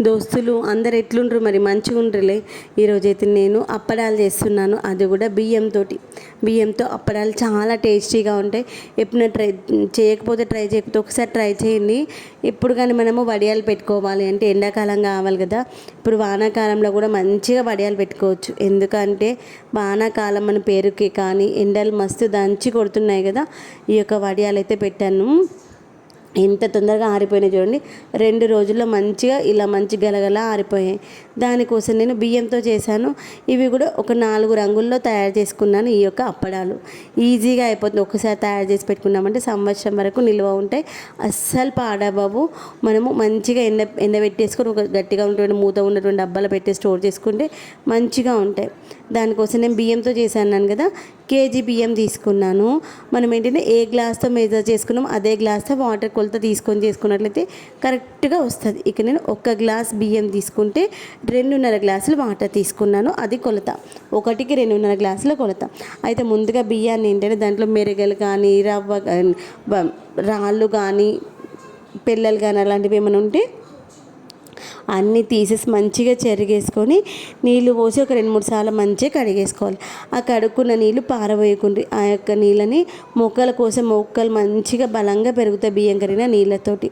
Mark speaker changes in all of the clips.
Speaker 1: దోస్తులు అందరు ఎట్లుండ్రు మరి? మంచిగా ఉండ్రులే ఈరోజైతే నేను అప్పడాలు చేస్తున్నాను. అది కూడా బియ్యంతో బియ్యంతో అప్పడాలు చాలా టేస్టీగా ఉంటాయి. ఎప్పుడు ట్రై చేయకపోతే ట్రై చేయకపోతే ఒకసారి ట్రై చేయండి. ఇప్పుడు కానీ మనము వడియాలు పెట్టుకోవాలి. అంటే ఎండాకాలం కావాలి కదా. ఇప్పుడు వానాకాలంలో కూడా మంచిగా వడియాలు పెట్టుకోవచ్చు. ఎందుకంటే వానాకాలం మన పేరుకి కానీ ఎండలు మస్తు దంచి కొడుతున్నాయి కదా. ఈ యొక్క వడియాలు అయితే పెట్టాను. ఎంత తొందరగా ఆరిపోయినాయి చూడండి. రెండు రోజుల్లో మంచిగా ఇలా మంచి గలగల ఆరిపోయాయి. దానికోసం నేను బియ్యంతో చేశాను. ఇవి కూడా ఒక నాలుగు రంగుల్లో తయారు చేసుకున్నాను ఈ యొక్క అప్పడాలు. ఈజీగా అయిపోతుంది. ఒకసారి తయారు చేసి పెట్టుకున్నామంటే సంవత్సరం వరకు నిల్వ ఉంటాయి. అస్సలు పాడబాబు మనము మంచిగా ఎండ ఎండబెట్టేసుకొని ఒక గట్టిగా ఉన్నటువంటి మూత ఉన్నటువంటి డబ్బాలు పెట్టి స్టోర్ చేసుకుంటే మంచిగా ఉంటాయి. దానికోసం నేను బియ్యంతో చేశాను కదా. కేజీ బియ్యం తీసుకున్నాను. మనం ఏంటంటే ఏ గ్లాస్తో మెజర్ చేసుకున్నాం అదే గ్లాస్తో వాటర్ కొలత తీసుకొని చేసుకున్నట్లయితే కరెక్ట్గా వస్తుంది. ఇక నేను ఒక గ్లాస్ బియ్యం తీసుకుంటే రెండున్నర గ్లాసులు వాటర్ తీసుకున్నాను. అది కొలత. ఒకటికి రెండున్నర గ్లాసుల కొలత. అయితే ముందుగా బియ్యాన్ని ఏంటంటే దాంట్లో మెరగలు కానీ రవ్వ కానీ రాళ్ళు కానీ పిల్లలు కానీ అలాంటివి ఏమైనా ఉంటే అన్నీ తీసేసి మంచిగా చెరిగేసుకొని నీళ్ళు పోసి ఒక రెండు మూడు సార్లు మంచిగా కడిగేసుకోవాలి. ఆ కడుక్కున్న నీళ్ళు పారబోయకుండ్రి ఆ యొక్క నీళ్ళని మొక్కల కోసం మొక్కలు మంచిగా బలంగా పెరుగుతాయి బియ్యం కరిగిన నీళ్ళతోటి.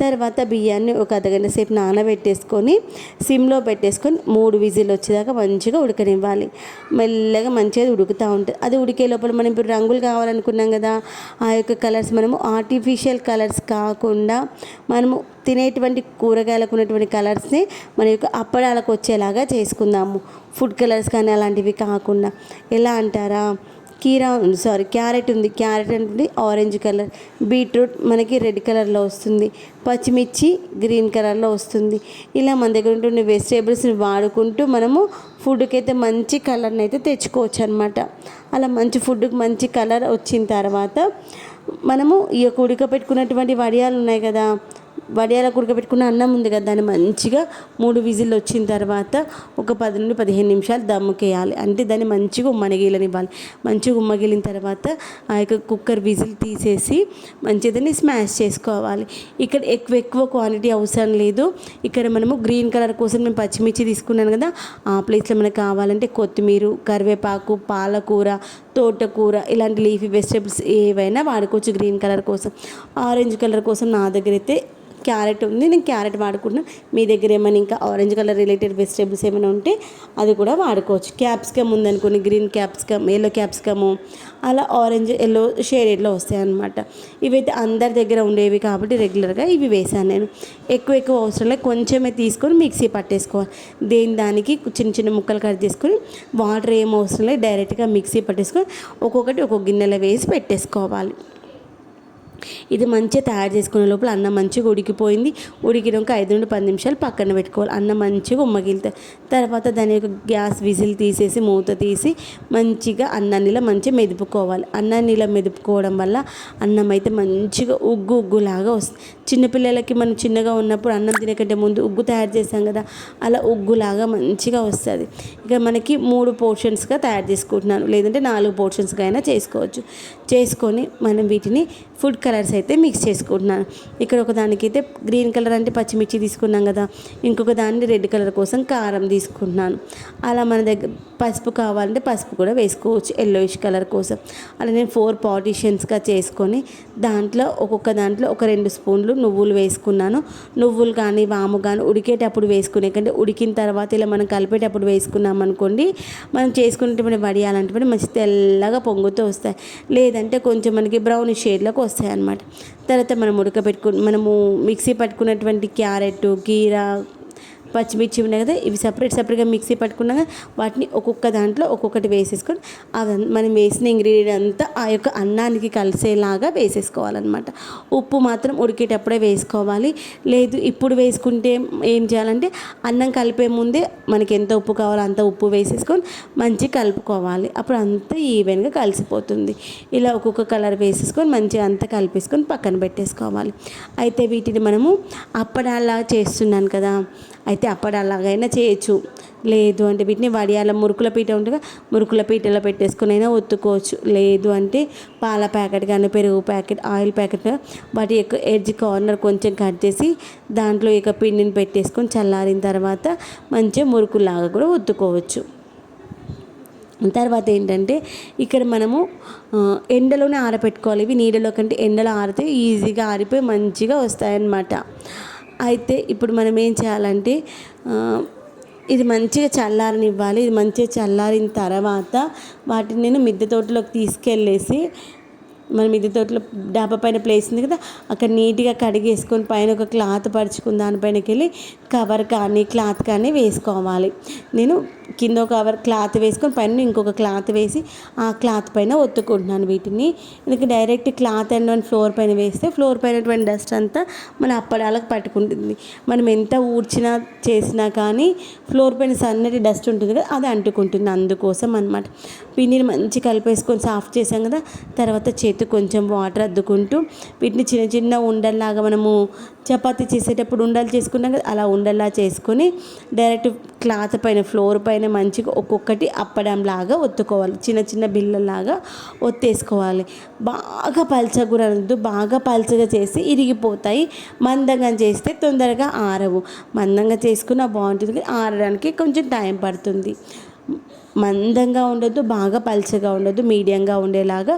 Speaker 1: తర్వాత బియ్యాన్ని ఒక అర్ధగంట సేపు నానబెట్టేసుకొని సిమ్లో పెట్టేసుకొని మూడు విజిల్ వచ్చేదాకా మంచిగా ఉడకనివ్వాలి. మెల్లగా మంచిగా ఉడుకుతూ ఉంటుంది. అది ఉడికే లోపల మనం ఇప్పుడు రంగులు కావాలనుకున్నాం కదా ఆ యొక్క కలర్స్ మనము ఆర్టిఫిషియల్ కలర్స్ కాకుండా మనము తినేటువంటి కూరగాయలకు ఉన్నటువంటి కలర్స్ని మన యొక్క అప్పడాలకు వచ్చేలాగా చేసుకుందాము. ఫుడ్ కలర్స్ కానీ అలాంటివి కాకుండా. ఎలా అంటారా? కీరా సారీ క్యారెట్ ఉంది. క్యారెట్ ఉంటుంది ఆరెంజ్ కలర్. బీట్రూట్ మనకి రెడ్ కలర్లో వస్తుంది. పచ్చిమిర్చి గ్రీన్ కలర్లో వస్తుంది. ఇలా మన దగ్గర ఉంటున్న వెజిటేబుల్స్ని వాడుకుంటూ మనము ఫుడ్కి అయితే మంచి కలర్ని అయితే తెచ్చుకోవచ్చు అనమాట అలా మంచి ఫుడ్కి మంచి కలర్ వచ్చిన తర్వాత మనము ఈ యొక్క ఉడకపెట్టుకున్నటువంటి వడియాలు ఉన్నాయి కదా వడియాలకు ఉడకబెట్టుకున్న అన్నం ఉంది కదా దాన్ని మంచిగా మూడు విజిల్లు వచ్చిన తర్వాత ఒక పది నుండి పదిహేను నిమిషాలు దమ్ముకేయాలి. అంటే దాన్ని మంచిగా ఉమ్మగిలనివ్వాలి మంచిగా ఉమ్మగిలిన తర్వాత ఆ యొక్క కుక్కర్ విజిల్ తీసేసి మంచిగా దాన్ని స్మాష్ చేసుకోవాలి. ఇక్కడ ఎక్కువ ఎక్కువ క్వాంటిటీ అవసరం లేదు. ఇక్కడ మనము గ్రీన్ కలర్ కోసం మేము పచ్చిమిర్చి తీసుకున్నాను కదా ఆ ప్లేస్లో మనకు కావాలంటే కొత్తిమీర కరివేపాకు పాలకూర తోటకూర ఇలాంటి లీఫీ వెజిటేబుల్స్ ఏవైనా వాడుకోవచ్చు గ్రీన్ కలర్ కోసం. ఆరెంజ్ కలర్ కోసం నా దగ్గర అయితే క్యారెట్ ఉంది. నేను క్యారెట్ వాడుకుంటున్నాను మీ దగ్గర ఏమైనా ఇంకా ఆరెంజ్ కలర్ రిలేటెడ్ వెజిటేబుల్స్ ఏమైనా ఉంటే అది కూడా వాడుకోవచ్చు. క్యాప్సికమ్ ఉందనుకోండి గ్రీన్ క్యాప్సికమ్ ఎల్లో క్యాప్సికము అలా ఆరెంజ్ ఎల్లో షేడెడ్లో వస్తాయి అన్నమాట ఇవైతే అందరి దగ్గర ఉండేవి కాబట్టి రెగ్యులర్గా ఇవి వేసాను నేను. ఎక్కువ ఎక్కువ అవసరం లేదు. కొంచెమే తీసుకొని మిక్సీ పట్టేసుకోవాలి. దేని దానికి చిన్న చిన్న ముక్కలు కట్ చేసుకొని వాటర్ ఏం అవసరం లేదు. డైరెక్ట్గా మిక్సీ పట్టేసుకొని ఒక్కొక్కటి ఒక్కొక్క గిన్నెలో వేసి పెట్టేసుకోవాలి. ఇది మంచిగా తయారు చేసుకునే లోపల అన్నం మంచిగా ఉడికిపోయింది. ఉడికినాక ఐదు నుండి పది నిమిషాలు పక్కన పెట్టుకోవాలి. అన్నం మంచిగా ఉమ్మగిలుతుంది తర్వాత దాని యొక్క గ్యాస్ విజిల్ తీసేసి మూత తీసి మంచిగా అన్నాన్ని మంచిగా మెదుపుకోవాలి. అన్నాన్నిలా మెదుపుకోవడం వల్ల అన్నం అయితే మంచిగా ఉగ్గు ఉగ్గులాగా వస్తుంది. చిన్నపిల్లలకి మనం చిన్నగా ఉన్నప్పుడు అన్నం తినకంటే ముందు ఉగ్గు తయారు చేస్తాం కదా అలా ఉగ్గులాగా మంచిగా వస్తుంది. ఇక మనకి మూడు పోర్షన్స్గా తయారు చేసుకుంటున్నాను. లేదంటే నాలుగు పోర్షన్స్గా అయినా చేసుకోవచ్చు. చేసుకొని మనం వీటిని ఫుడ్ కలర్స్ అయితే మిక్స్ చేసుకుంటున్నాను. ఇక్కడ ఒక దానికైతే గ్రీన్ కలర్ అంటే పచ్చిమిర్చి తీసుకున్నాం కదా ఇంకొక దాన్ని రెడ్ కలర్ కోసం కారం తీసుకుంటున్నాను. అలా మన దగ్గర పసుపు కావాలంటే పసుపు కూడా వేసుకోవచ్చు ఎల్లోయిష్ కలర్ కోసం. అలా నేను ఫోర్ పార్టీషన్స్గా చేసుకొని దాంట్లో ఒక్కొక్క దాంట్లో ఒక రెండు స్పూన్లు నువ్వులు వేసుకున్నాను. నువ్వులు కానీ వాము కానీ ఉడికేటప్పుడు వేసుకునే కంటే ఉడికిన తర్వాత ఇలా మనం కలిపేటప్పుడు వేసుకున్నాం అనుకోండి మనం చేసుకునేటువంటి వడియాలంటే మంచి తెల్లగా పొంగుతూ వస్తాయి. లేదంటే కొంచెం మనకి బ్రౌన్ షేడ్లోకి వస్తాయి అన్నమాట. తర్వాత మనం ఉడకబెట్టుకు మనము మిక్సీ పట్టుకున్నటువంటి క్యారెట్ కీరా పచ్చిమిర్చి ఉన్నాయి కదా ఇవి సపరేట్ సపరేట్గా మిక్సీ పట్టుకున్నాక వాటిని ఒక్కొక్క దాంట్లో ఒక్కొక్కటి వేసేసుకొని అదంతా మనం వేసిన ఇంగ్రీడియంట్ అంతా ఆ యొక్క అన్నానికి కలిసేలాగా వేసేసుకోవాలన్నమాట. ఉప్పు మాత్రం ఉడికేటప్పుడే వేసుకోవాలి. లేదు ఇప్పుడు వేసుకుంటే ఏం చేయాలంటే అన్నం కలిపే ముందే మనకి ఎంత ఉప్పు కావాలో అంత ఉప్పు వేసేసుకొని మంచిగా కలుపుకోవాలి. అప్పుడు అంతా ఈవెన్గా కలిసిపోతుంది. ఇలా ఒక్కొక్క కలర్ వేసేసుకొని మంచిగా అంతా కలిపేసుకొని పక్కన పెట్టేసుకోవాలి. అయితే వీటిని మనము అప్పడాలా చేస్తున్నాను కదా అయితే అప్పుడు అలాగైనా చేయొచ్చు. లేదు అంటే వీటిని వడియాల మురుకుల పీట ఉంటుందిగా మురుకుల పీటలో పెట్టేసుకుని అయినా ఒత్తుకోవచ్చు. లేదు అంటే పాల ప్యాకెట్ కానీ పెరుగు ప్యాకెట్ ఆయిల్ ప్యాకెట్ వాటి యొక్క ఎడ్జ్ కార్నర్ కొంచెం కట్ చేసి దాంట్లో ఇక పిండిని పెట్టేసుకొని చల్లారిన తర్వాత మంచిగా మురుకులాగా కూడా ఒత్తుకోవచ్చు. తర్వాత ఏంటంటే ఇక్కడ మనము ఎండలోనే ఆరబెట్టుకోవాలి ఇవి నీడలో కంటే ఎండలో ఆరితే ఈజీగా ఆరిపోయి మంచిగా వస్తాయన్నమాట. అయితే ఇప్పుడు మనం ఏం చేయాలంటే ఇది మంచిగా చల్లారనివ్వాలి. ఇది మంచిగా చల్లారిన తర్వాత వాటిని నేను మిద్దె తోటలోకి తీసుకెళ్ళేసి మన మిద్దె తోటలో డాబా పైన ప్లేస్ ఉంది కదా అక్కడ నీట్గా కడిగేసుకొని పైన ఒక క్లాత్ పరుచుకుని దానిపైనకి వెళ్ళి కవర్ కానీ క్లాత్ కానీ వేసుకోవాలి. నేను కింద ఒక కవర్ క్లాత్ వేసుకొని పైన ఇంకొక క్లాత్ వేసి ఆ క్లాత్ పైన ఒత్తుకుంటున్నాను వీటిని. ఎందుకంటే డైరెక్ట్ క్లాత్ అండ్ ఫ్లోర్ పైన వేస్తే ఫ్లోర్ పైన డస్ట్ అంతా మన అప్పడాలకు పట్టుకుంటుంది. మనం ఎంత ఊడ్చినా చేసినా కానీ ఫ్లోర్ పైన సన్నటి డస్ట్ ఉంటుంది కదా అది అంటుకుంటుంది. అందుకోసం అనమాట పిండిని మంచి కలిపేసుకొని సాఫ్ట్ చేసాం కదా తర్వాత చేతి కొంచెం వాటర్ అద్దుకుంటూ వీటిని చిన్న చిన్న ఉండల్లాగా మనము చపాతీ చేసేటప్పుడు ఉండలు చేసుకున్నాం కదా అలా ఉండల్లా చేసుకొని డైరెక్ట్ క్లాత్ పైన ఫ్లోర్ పైన మంచిగా ఒక్కొక్కటి అప్పడం లాగా ఒత్తుకోవాలి. చిన్న చిన్న బిళ్ళలాగా ఒత్తేసుకోవాలి. బాగా పల్చగా బాగా పల్చగా చేసి ఇరిగిపోతాయి. మందంగా చేస్తే తొందరగా ఆరవు. మందంగా చేసుకున్న బాగుంటుంది ఆరడానికి కొంచెం టైం పడుతుంది. మందంగా ఉండొద్దు బాగా పల్చగా ఉండొద్దు మీడియంగా ఉండేలాగా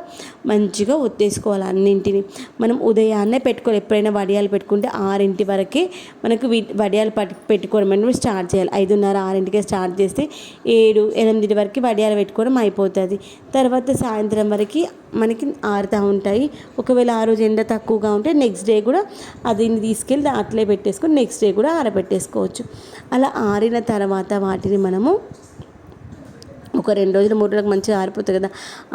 Speaker 1: మంచిగా ఒత్తేసుకోవాలి అన్నింటిని. మనం ఉదయాన్నే పెట్టుకోవాలి. ఎప్పుడైనా వడియాలు పెట్టుకుంటే ఆరింటి వరకే మనకు వడియాలు పట్టు పెట్టుకోవడం అనేది స్టార్ట్ చేయాలి. ఐదున్నర ఆరింటికే స్టార్ట్ చేస్తే ఏడు ఎనిమిది వరకు వడియాలు పెట్టుకోవడం అయిపోతుంది. తర్వాత సాయంత్రం వరకు మనకి ఆరుతూ ఉంటాయి. ఒకవేళ ఆ రోజు ఎండ తక్కువగా ఉంటే నెక్స్ట్ డే కూడా అది తీసుకెళ్ళి అట్లే పెట్టేసుకొని నెక్స్ట్ డే కూడా ఆరబెట్టేసుకోవచ్చు. అలా ఆరిన తర్వాత వాటిని మనము ఒక రెండు రోజులు మూడు రోజులకు మంచిగా ఆరిపోతుంది కదా.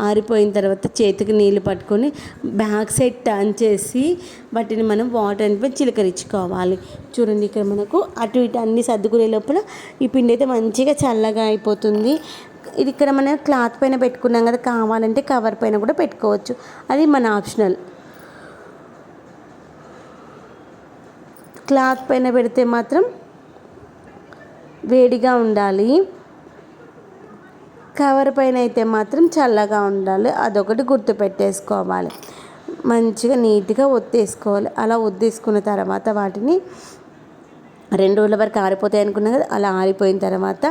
Speaker 1: ఆరిపోయిన తర్వాత చేతికి నీళ్ళు పట్టుకొని బ్యాక్ సైడ్ టర్న్ చేసి వాటిని మనం వాటర్ అనిపై చిలకరించుకోవాలి. చూడండి ఇక్కడ మనకు అటు ఇటు అన్ని సర్దుకునే లోపల ఈ పిండి అయితే మంచిగా చల్లగా అయిపోతుంది. ఇది ఇక్కడ మనం క్లాత్ పైన పెట్టుకున్నాం కదా కావాలంటే కవర్ పైన కూడా పెట్టుకోవచ్చు. అది మన ఆప్షనల్. క్లాత్ పైన పెడితే మాత్రం వేడిగా ఉండాలి. కవర్ పైన అయితే మాత్రం చల్లగా ఉండాలి. అదొకటి గుర్తుపెట్టేసుకోవాలి మంచిగా నీట్గా ఒత్తేసుకోవాలి. అలా ఒత్తేసుకున్న తర్వాత వాటిని రెండు రోజుల వరకు ఆరిపోతాయి అనుకున్నా కదా అలా ఆరిపోయిన తర్వాత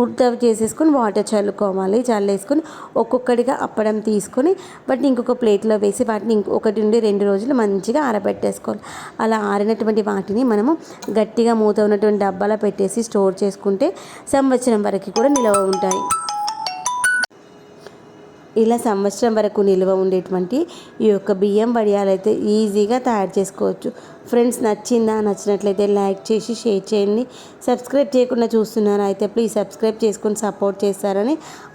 Speaker 1: ఉడత చేసేసుకొని వాటర్ చల్లుకోవాలి. చల్లేసుకొని ఒక్కొక్కటిగా అప్పడం తీసుకొని వాటిని ఇంకొక ప్లేట్లో వేసి వాటిని ఇంకొకటి నుండి రెండు రోజులు మంచిగా ఆరబెట్టేసుకోవాలి. అలా ఆరినటువంటి వాటిని మనము గట్టిగా మూత ఉన్నటువంటి డబ్బాలో పెట్టేసి స్టోర్ చేసుకుంటే సంవత్సరం వరకు కూడా నిలవ ఉంటాయి. ఇలా సంవత్సరం వరకు నిల్వ ఉండేటువంటి ఈ యొక్క బియ్యం వడియాలు అయితే ఈజీగా తయారు చేసుకోవచ్చు. ఫ్రెండ్స్ నచ్చిందా నచ్చినట్లయితే లైక్ చేసి షేర్ చేయండి. సబ్స్క్రైబ్ చేయకుండా చూస్తున్నారు అయితే ప్లీజ్ సబ్స్క్రైబ్ చేసుకొని సపోర్ట్ చేస్తారని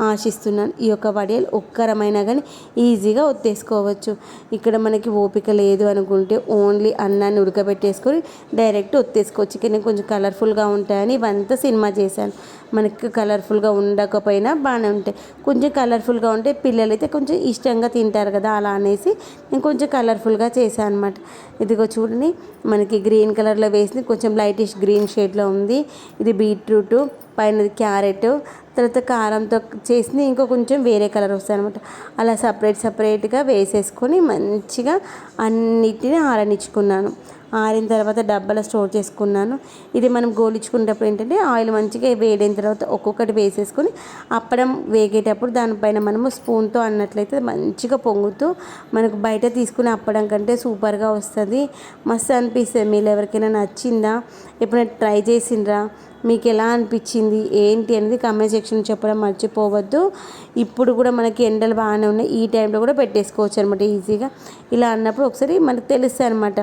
Speaker 1: ఆశిస్తున్నాను. ఈ యొక్క వడియాలు ఒక్కరమైనా కానీ ఈజీగా ఒత్తేసుకోవచ్చు. ఇక్కడ మనకి ఓపిక లేదు అనుకుంటే ఓన్లీ అన్నాన్ని ఉడకబెట్టేసుకొని డైరెక్ట్ ఒత్తేసుకోవచ్చు. ఇక్కడ కొంచెం కలర్ఫుల్గా ఉంటాయని ఇవంతా సినిమా చేశాను. మనకి కలర్ఫుల్గా ఉండకపోయినా బాగానే ఉంటాయి. కొంచెం కలర్ఫుల్గా ఉంటే పిల్లలు అయితే కొంచెం ఇష్టంగా తింటారు కదా అలా అనేసి నేను కొంచెం కలర్ఫుల్గా చేశాను అనమాట ఇదిగో చూడండి. మనకి గ్రీన్ కలర్లో వేసింది. కొంచెం లైటిష్ గ్రీన్ షేడ్లో ఉంది. ఇది బీట్రూట్ పైన క్యారెట్ తర్వాత కారంతో చేసింది. ఇంకో కొంచెం వేరే కలర్ వస్తాయి అనమాట అలా సపరేట్ సపరేట్గా వేసేసుకొని మంచిగా అన్నిటిని ఆరనిచ్చుకున్నాను. ఆరిన తర్వాత డబ్బాలో స్టోర్ చేసుకున్నాను. ఇది మనం గోలించుకునేటప్పుడు ఏంటంటే ఆయిల్ మంచిగా వేడైన తర్వాత ఒక్కొక్కటి వేసేసుకొని అప్పడం వేగేటప్పుడు దానిపైన మనము స్పూన్తో అన్నట్లయితే మంచిగా పొంగుతూ మనకు బయట తీసుకుని అప్పడం కంటే సూపర్గా వస్తుంది. మస్తు అనిపిస్తుంది. మీరు ఎవరికైనా నచ్చిందా? ఎప్పుడైనా ట్రై చేసిండ్రా? మీకు ఎలా అనిపించింది? ఏంటి అనేది కమెంట్ సెక్షన్ చెప్పడం మర్చిపోవద్దు. ఇప్పుడు కూడా మనకి ఎండలు బాగానే ఉన్నాయి. ఈ టైంలో కూడా పెట్టేసుకోవచ్చు అనమాట ఈజీగా. ఇలా అన్నప్పుడు ఒకసారి మనకు తెలుస్తాయి అనమాట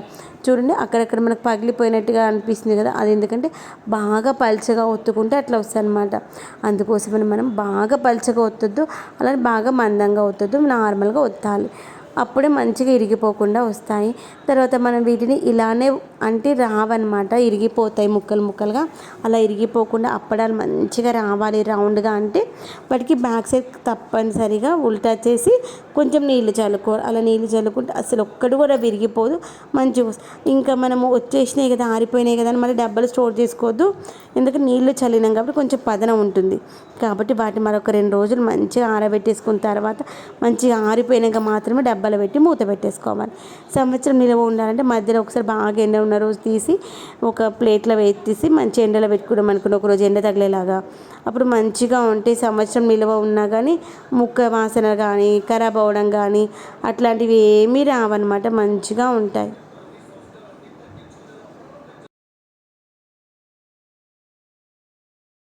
Speaker 1: చూడండి అక్కడక్కడ మనకు పగిలిపోయినట్టుగా అనిపిస్తుంది కదా. అది ఎందుకంటే బాగా పల్చగా ఒత్తుకుంటే అట్లా వస్తుంది అనమాట అందుకోసమని మనం బాగా పల్చగా ఒత్తొద్దు. అలానే బాగా మందంగా ఒత్తొద్దు. నార్మల్గా ఒత్తాలి. అప్పుడే మంచిగా ఇరిగిపోకుండా వస్తాయి. తర్వాత మనం వీటిని ఇలానే అంటే రావన్నమాట. ఇరిగిపోతాయి ముక్కలు ముక్కలుగా. అలా ఇరిగిపోకుండా అప్పడాలు మంచిగా రావాలి. రౌండ్గా అంటే వాటికి బ్యాక్ సైడ్ తప్పనిసరిగా ఉల్టా చేసి కొంచెం నీళ్ళు చల్లుకోవాలి అలా నీళ్ళు చల్లుకుంటే అసలు ఒక్కడు కూడా విరిగిపోదు. మంచిగా ఇంకా మనము వచ్చేసినాయి కదా ఆరిపోయినాయి కదా అని మళ్ళీ డబ్బాలు స్టోర్ చేసుకోవద్దు. ఎందుకంటే నీళ్ళు చల్లినాం కాబట్టి కొంచెం పదన ఉంటుంది. కాబట్టి వాటిని మరొక రెండు రోజులు మంచిగా ఆరబెట్టేసుకున్న తర్వాత మంచిగా ఆరిపోయినాక మాత్రమే డబ్బాలు పెట్టి మూత పెట్టేసుకోవాలి. సంవత్సరం నిల్వ ఉండాలంటే మధ్యలో ఒకసారి బాగా ఎండ ఉన్న రోజు తీసి ఒక ప్లేట్లో వేసి మంచి ఎండలో పెట్టుకున్నాం అనుకుని ఒక రోజు ఎండ తగిలేలాగా. అప్పుడు మంచిగా ఉంటే సంవత్సరం నిల్వ ఉన్నా కానీ ముక్క వాసన కానీ ఖరాబ్ అవ్వడం కానీ అట్లాంటివి ఏమీ రావన్నమాట. మంచిగా ఉంటాయి.